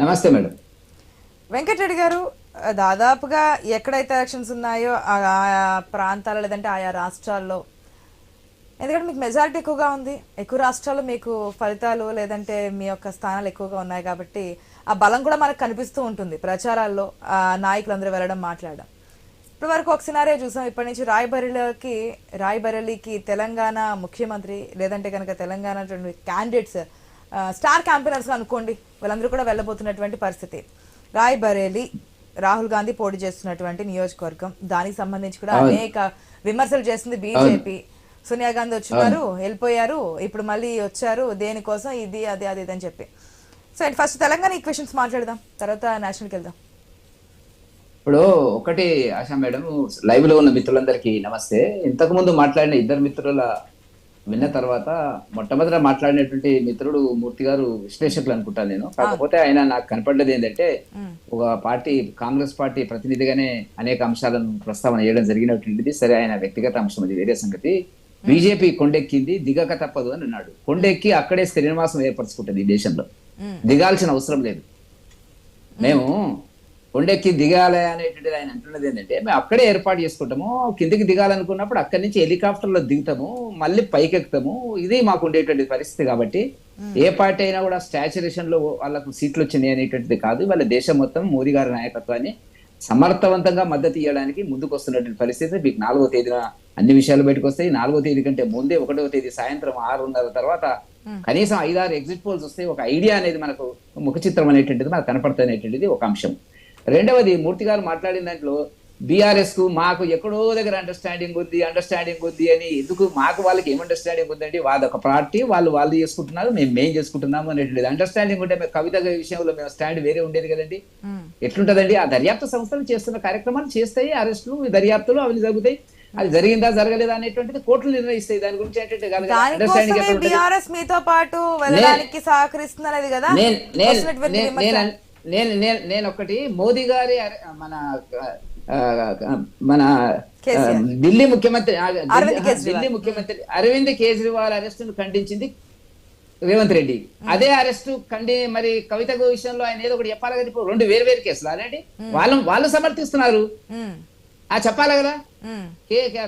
నమస్తే మేడం. వెంకటరెడ్డి గారు దాదాపుగా ఎక్కడైతే ఎలక్షన్స్ ఉన్నాయో ఆ ఆయా ప్రాంతాలు లేదంటే ఆయా రాష్ట్రాల్లో ఎందుకంటే మీకు మెజారిటీ ఎక్కువగా ఉంది. ఎక్కువ రాష్ట్రాల్లో మీకు ఫలితాలు లేదంటే మీ యొక్క స్థానాలు ఎక్కువగా ఉన్నాయి కాబట్టి ఆ బలం కూడా మనకు కనిపిస్తూ ఉంటుంది ప్రచారాల్లో ఆ నాయకులందరూ వెళ్ళడం మాట్లాడడం. ఇప్పటి వరకు ఒక సినారియో చూసాం. ఇప్పటి నుంచి రాయ్బరేలీకి రాయ్బరేలీకి తెలంగాణ ముఖ్యమంత్రి లేదంటే కనుక తెలంగాణ క్యాండిడేట్స్ స్టార్ క్యాంపెయినర్స్ అనుకోండి వాళ్ళందరూ కూడా వెళ్ళబోతున్నటువంటి పరిస్థితి. రాయ్బరేలీ రాహుల్ గాంధీ పోటీ చేస్తున్నటువంటి నియోజకవర్గం. దానికి సంబంధించి కూడా అనేక విమర్శలు చేస్తుంది బీజేపీ. సోనియా గాంధీ వచ్చినారు వెళ్ళిపోయారు ఇప్పుడు మళ్ళీ వచ్చారు దేనికోసం ఇది అది అది ఇది అని చెప్పి. సో ఫస్ట్ తెలంగాణ ఈక్వేషన్స్ మాట్లాడదాం తర్వాత నేషనల్కి వెళ్దాం. ఇప్పుడు ఒకటి ఆశా మేడం లైవ్లో ఉన్న మిత్రులందరికీ నమస్తే. ఇంతకు ముందు మాట్లాడిన ఇద్దరు మిత్రుల విన్న తర్వాత మొట్టమొదట మాట్లాడినటువంటి మిత్రుడు మూర్తి గారు విశ్లేషకులు అనుకుంటాను నేను. కాకపోతే ఆయన నాకు కనపడ్డది ఏంటంటే ఒక పార్టీ కాంగ్రెస్ పార్టీ ప్రతినిధిగానే అనేక అంశాలను ప్రస్తావన చేయడం జరిగినటువంటిది. సరే ఆయన వ్యక్తిగత అంశం అది వేరే సంగతి. బీజేపీ కొండెక్కింది దిగక తప్పదు అని అన్నాడు. కొండెక్కి అక్కడే శ్రీనివాసం ఏర్పరచుకుంటుంది ఈ దేశంలో. దిగాల్సిన అవసరం లేదు. మేము కొండెక్కి దిగాలి అనేటువంటిది ఆయన అంటున్నది ఏంటంటే మేము అక్కడే ఏర్పాటు చేసుకుంటాము. కిందికి దిగాలనుకున్నప్పుడు అక్కడి నుంచి హెలికాప్టర్లో దిగుతాము. మళ్ళీ పైకి ఎక్కుతాము ఇది మాకు ఉండేటువంటి పరిస్థితి కాబట్టి ఏ పార్టీ అయినా కూడా స్టాచురేషన్లో వాళ్ళకు సీట్లు వచ్చినాయి అనేటువంటిది కాదు. వాళ్ళ దేశం మొత్తం మోదీ గారి నాయకత్వాన్ని సమర్థవంతంగా మద్దతు ఇవ్వడానికి ముందుకు వస్తున్నటువంటి పరిస్థితి. మీకు నాలుగో తేదీన అన్ని విషయాలు బయటకు వస్తాయి నాలుగో తేదీ కంటే ముందే ఒకటో తేదీ సాయంత్రం ఆరున్నర తర్వాత కనీసం ఐదారు ఎగ్జిట్ పోల్స్ వస్తాయి ఒక ఐడియా అనేది మనకు ముఖ చిత్రం అనేటువంటిది మనకు కనపడుతుంది అనేటువంటిది ఒక అంశం. రెండవది మూర్తి గారు మాట్లాడిన దాంట్లో బీఆర్ఎస్కు మాకు ఎక్కడో దగ్గర అండర్స్టాండింగ్ ఉంది అండర్స్టాండింగ్ ఉంది అని ఎందుకు మాకు వాళ్ళకి ఏం అండర్స్టాండింగ్ ఉందండి వాళ్ళ ఒక పార్టీ వాళ్ళు వాళ్ళు చేసుకుంటున్నారు మేము మేం చేసుకుంటున్నాము అనేటువంటిది. అండర్స్టాండింగ్ ఉంటే మేము కవిత విషయంలో మేము స్టాండ్ వేరే ఉండేది కదండి. ఎట్లుంటదండి? ఆ దర్యాప్తు సంస్థలు చేస్తున్న కార్యక్రమాలు చేస్తాయి అరెస్టులు దర్యాప్తులు అవి జరుగుతాయి. అది జరిగిందా జరగలేదా అనేటువంటిది కోర్టులు నిర్ణయిస్తాయి. దాని గురించి ఏంటంటే అండర్స్టాండింగ్ మీతో పాటు వెళ్ళడానికి సహకరిస్తున్నది కదా? నేను నేను ఒకటి మోదీ గారి మన మన. ఢిల్లీ ముఖ్యమంత్రి ఢిల్లీ- ముఖ్యమంత్రి అరవింద్ కేజ్రీవాల్ అరెస్టును ఖండించింది రేవంత్ రెడ్డి. అదే అరెస్టు కండి మరి కవిత విషయంలో ఆయన ఏదో ఒకటి చెప్పాలి కదా ఇప్పుడు రెండు వేరు వేరు కేసులు. అలాంటి వాళ్ళు వాళ్ళు సమర్థిస్తున్నారు. ఆ చెప్పాలి కదా?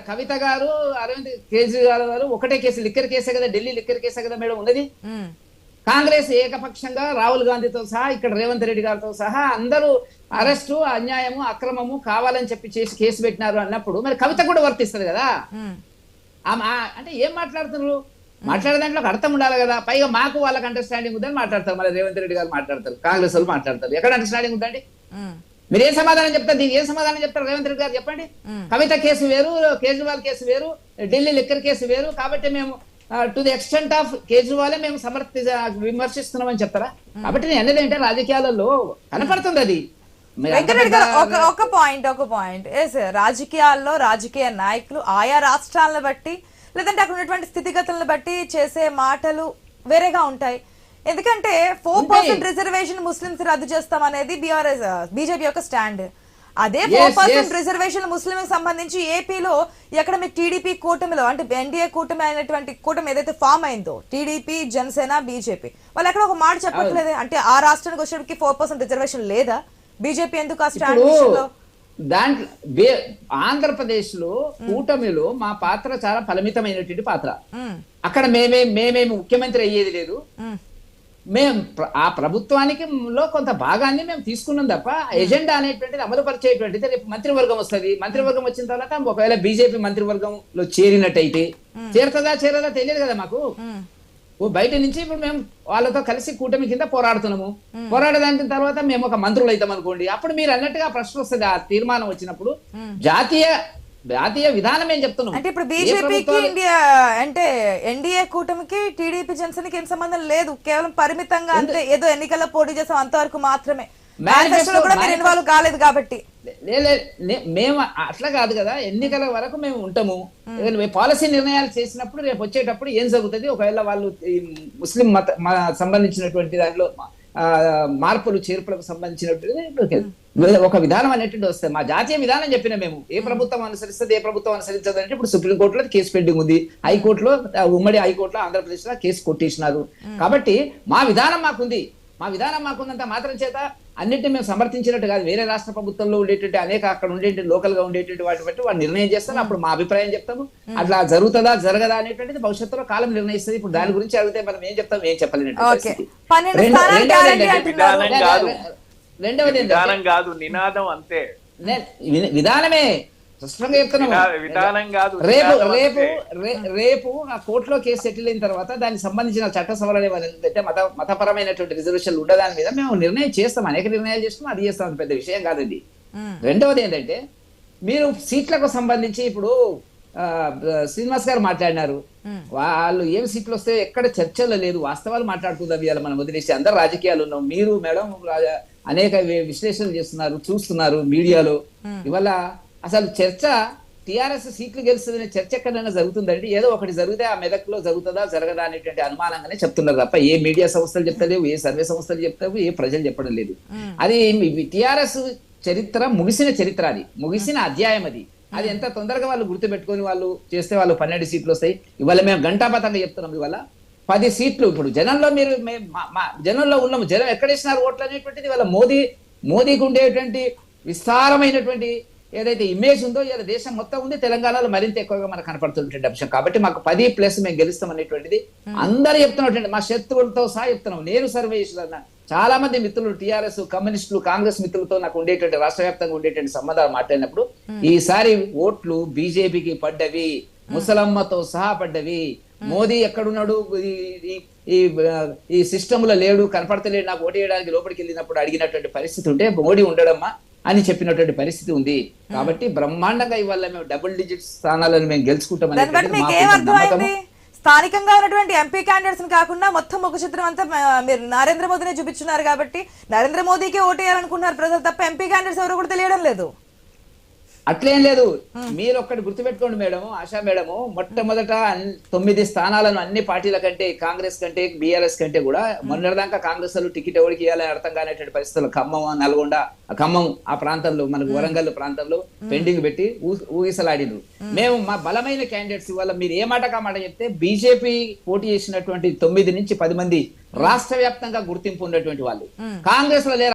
కవిత గారు అరవింద్ కేజ్రీవాల్ గారు ఒకటే కేసు లిక్కర్ కేసే కదా ఢిల్లీ లిక్కర్ కేసే కదా మేడం ఉన్నది. కాంగ్రెస్ ఏకపక్షంగా రాహుల్ గాంధీతో సహా ఇక్కడ రేవంత్ రెడ్డి గారితో సహా అందరూ అరెస్టు అన్యాయము అక్రమము కావాలని చెప్పి చేసి కేసు పెట్టినారు అన్నప్పుడు మరి కవిత కూడా వర్తిస్తుంది కదా. అంటే ఏం మాట్లాడుతున్నారు? మాట్లాడే దాంట్లో అర్థం ఉండాలి కదా. పైగా మాకు వాళ్ళకి అండర్స్టాండింగ్ ఉందని మాట్లాడతారు. మరి రేవంత్ రెడ్డి గారు మాట్లాడతారు. కాంగ్రెస్ వాళ్ళు మాట్లాడతారు. ఎక్కడ అండర్స్టాండింగ్ ఉందండి? మీరు ఏ సమాధానం చెప్తారు? దీనికి ఏ సమాధానం చెప్తారు రేవంత్ రెడ్డి గారు? చెప్పండి. కవిత కేసు వేరు కేజ్రీవాల్ కేసు వేరు ఢిల్లీ లిక్కర్ కేసు వేరు. కాబట్టి మేము టు ది ఎక్స్టెంట్ ఆఫ్ కేజ్రీవాలే మేము సమర్థి విమర్శిస్తున్నామని చెప్తారా? కాబట్టి నేను అనేది ఏంటంటే రాజకీయాలలో కనపడుతుంది అది. ఒక ఒక పాయింట్ ఒక పాయింట్ ఎస్ రాజకీయాల్లో రాజకీయ నాయకులు ఆయా రాష్ట్రాలను బట్టి లేదంటే అక్కడ ఉన్నటువంటి స్థితిగతులను బట్టి చేసే మాటలు వేరేగా ఉంటాయి. ఎందుకంటే ఫోర్ పర్సెంట్ రిజర్వేషన్ ముస్లింస్ రద్దు చేస్తాం అనేది బీఆర్ఎస్ బీజేపీ యొక్క స్టాండ్ అదే ఫోర్ పర్సెంట్. రిజర్వేషన్ ముస్లిం సంబంధించి ఏపీలో ఎక్కడ మీకు టీడీపీ కూటమిలో అంటే ఎన్డీఏ కూటమి అయినటువంటి కూటమి ఏదైతే ఫామ్ అయిందో టీడీపీ జనసేన బీజేపీ వాళ్ళు ఎక్కడ ఒక మాట చెప్పట్లేదే. అంటే ఆ రాష్ట్రానికి వచ్చేటికి ఫోర్ పర్సెంట్ రిజర్వేషన్ లేదా? బీజేపీ ఎందుకు ఆ స్టాండ్ దాంట్లో ఆంధ్రప్రదేశ్లో కూటమిలో మా పాత్ర చాలా ఫలమితమైనటువంటి పాత్ర. అక్కడ మేమే మేమేమి ముఖ్యమంత్రి అయ్యేది లేదు. మేము ఆ ప్రభుత్వానికి లో కొంత భాగాన్ని మేము తీసుకున్నాం తప్ప ఎజెండా అనేటువంటిది అమలు పరిచేటువంటిది రేపు మంత్రివర్గం వస్తది. మంత్రివర్గం వచ్చిన తర్వాత ఒకవేళ బీజేపీ మంత్రివర్గంలో చేరినట్టయితే చేరుతుందా చేరదా తెలియదు కదా మాకు. ఓ బయట నుంచి ఇప్పుడు మేము వాళ్ళతో కలిసి కూటమి కింద పోరాడుతున్నాము. పోరాడడానికి తర్వాత మేము ఒక మంత్రులు అవుతాం అనుకోండి. అప్పుడు మీరు అన్నట్టుగా ప్రశ్న వస్తుంది ఆ తీర్మానం వచ్చినప్పుడు. జాతీయ జాతీయ విధానం ఏం చెప్తున్నాం అంటే ఇప్పుడు బీజేపీకి ఇండియా అంటే ఎన్డీఏ కూటమికి టీడీపీ జనసేనకి ఏం సంబంధం లేదు. కేవలం పరిమితంగా అంతే. ఏదో ఎన్నికల్లో పోటీ చేసాం అంతవరకు మాత్రమే. మేనిఫెస్టోలో కూడా మీరు ఇన్వాల్వ్ కాలేదు కాబట్టి. మేము అట్లా కాదు కదా. ఎన్నికల వరకు మేము ఉంటాము. పాలసీ నిర్ణయాలు చేసినప్పుడు రేపు వచ్చేటప్పుడు ఏం జరుగుతుంది? ఒకవేళ వాళ్ళు ముస్లిం మత సంబంధించినటువంటి దాంట్లో ఆ, మార్పులు చేర్పులకు సంబంధించినటువంటి ఒక విధానం అనేటువంటి వస్తుంది. మా జాతీయ విధానం చెప్పిన మేము. ఏ ప్రభుత్వం అనుసరిస్తుంది ఏ ప్రభుత్వం అనుసరించదు అంటే ఇప్పుడు సుప్రీంకోర్టులో కేసు పెండింగ్ ఉంది. హైకోర్టులో ఉమ్మడి హైకోర్టులో ఆంధ్రప్రదేశ్లో కేసు కొట్టేసినారు. కాబట్టి మా విధానం మాకుంది. మా విధానం మాకున్నంత మాత్రం చేత అన్నింటినీ మేము సమర్థించినట్టు కాదు. వేరే రాష్ట్ర ప్రభుత్వంలో ఉండేటువంటి అనేక అక్కడ ఉండేటి లోకల్గా ఉండేటువంటి వాటి బట్టి వాళ్ళు నిర్ణయం చేస్తారు. అప్పుడు మా అభిప్రాయం చెప్తాము. అట్లా జరుగుతుందా జరగదా అనేటువంటిది భవిష్యత్తులో కాలం నిర్ణయిస్తుంది. ఇప్పుడు దాని గురించి అడిగితే మనం ఏం చెప్తాం ఏం చెప్పలేనటువంటి రెండవది విధానం కాదు నినాదం అంతే. విధానమే. స్పష్టంగా చెప్తున్నాము విధా- విధానం కాదు రేపు రేపు రేపు ఆ కోర్టులో కేసు సెటిల్ అయిన తర్వాత దానికి సంబంధించిన చట్ట సవరణ ఉందంటే మత మతపరమైనటువంటి రిజర్వేషన్లు ఉండదాని మీద మేము నిర్ణయం చేస్తాం అనేక నిర్ణయాలు చేస్తాం అది చేస్తాం పెద్ద విషయం కాదు అది మ్మ్. రెండవది ఏంటంటే మీరు సీట్లకు సంబంధించి ఇప్పుడు శ్రీనివాస్ గారు మాట్లాడినారు. వాళ్ళు ఏం సీట్లు వస్తే ఎక్కడ చర్చలో లేదు వాస్తవాలు మాట్లాడుకుందాం ఇవాళ మనం వదిలేసి అందరు రాజకీయాలు ఉన్నాం. మీరు మేడం రాజ- అనేక విశ్లేషణలు చేస్తున్నారు చూస్తున్నారు మీడియాలో. ఇవాళ అసలు చర్చ టిఆర్ఎస్ సీట్లు గెలుస్తుందనే చర్చ ఎక్కడైనా జరుగుతుందండి? ఏదో ఒకటి జరిగితే ఆ మెదక్లో జరుగుతుందా జరగదా అనేటువంటి అనుమానంగానే చెప్తున్నారు తప్ప ఏ మీడియా సంస్థలు చెప్తలేవు ఏ సర్వే సంస్థలు చెప్తావు ఏ ప్రజలు చెప్పడం లేదు. అది టిఆర్ఎస్ చరిత్ర ముగిసిన చరిత్ర అది. ముగిసిన అధ్యాయం అది. అది ఎంత తొందరగా వాళ్ళు గుర్తుపెట్టుకొని వాళ్ళు చేస్తే వాళ్ళు పన్నెండు సీట్లు వస్తాయి. ఇవాళ మేము గంటాపతంగా చెప్తున్నాం ఇవాళ. పది సీట్లు. ఇప్పుడు జనంలో మీరు జనంలో ఉన్నాము జనం ఎక్కడేసినారు ఓట్లు అనేటువంటిది ఇవాళ మోదీ మోదీకి ఉండేటువంటి విస్తారమైనటువంటి ఏదైతే ఇమేజ్ ఉందో ఇలా దేశం మొత్తం ఉంది. తెలంగాణలో మరింత ఎక్కువగా మనకు కనపడుతున్నటువంటి అంశం. కాబట్టి మాకు పది ప్లస్ మేము గెలుస్తాం అనేటువంటిది అందరూ చెప్తున్నటువంటి మా శత్రువులతో సహా చెప్తున్నాం. నేను సర్వే చేసిన చాలా మంది మిత్రులు టిఆర్ఎస్ కమ్యూనిస్టులు కాంగ్రెస్ మిత్రులతో నాకు ఉండేటువంటి రాష్ట్ర వ్యాప్తంగా ఉండేటువంటి సంబంధాలు మాట్లాడినప్పుడు ఈసారి ఓట్లు బీజేపీకి పడ్డవి ముసలమ్మతో సహా పడ్డవి. మోదీ ఎక్కడున్నాడు? ఈ- ఈ- సిస్టమ్లో లేడు కనపడతలేడు నాకు ఓటు వేయడానికి లోపలికి వెళ్ళినప్పుడు అడిగినటువంటి పరిస్థితి ఉంటే మోడీ ఉండడమ్మా అని చెప్పినటువంటి పరిస్థితి ఉంది. కాబట్టి బ్రహ్మాండంగా ఇవాళ మేము డబుల్ డిజిట్ స్థానాలను మేము గెలుచుకుంటాం స్థానికంగా ఉన్నటువంటి ఎంపీ క్యాండిడేట్స్ కాకుండా మొత్తం ముఖ చిత్రం అంతా మీరు నరేంద్ర మోదీనే చూపించున్నారు కాబట్టి నరేంద్ర మోదీకే ఓటేయాలనుకుంటున్నారు ప్రజలు తప్ప ఎంపీ క్యాండిడేట్స్ ఎవరు కూడా తెలియడం లేదు. అట్లేం లేదు. మీరు ఒక్కటి గుర్తుపెట్టుకోండి మేడం ఆశా మేడము మొట్టమొదట తొమ్మిది స్థానాలను అన్ని పార్టీల కంటే కాంగ్రెస్ కంటే బీఆర్ఎస్ కంటే కూడా మొన్నటిదాకా కాంగ్రెస్ టికెట్ ఎవరికి ఇవ్వాలని అర్థం కానటువంటి పరిస్థితుల్లో ఖమ్మం నల్గొండ ఖమ్మం ఆ ప్రాంతంలో మనకు వరంగల్ ప్రాంతంలో పెండింగ్ పెట్టి ఊ- ఊగిసలాడినారు మేము మా బలమైన క్యాండిడేట్స్ ఇవాళ మీరు ఏ మాట కా మాట చెప్తే బీజేపీ పోటీ చేసినటువంటి తొమ్మిది నుంచి పది మంది రాష్ట్ర వ్యాప్తంగా గుర్తింపు ఉన్నటువంటి వాళ్ళు. కాంగ్రెస్లో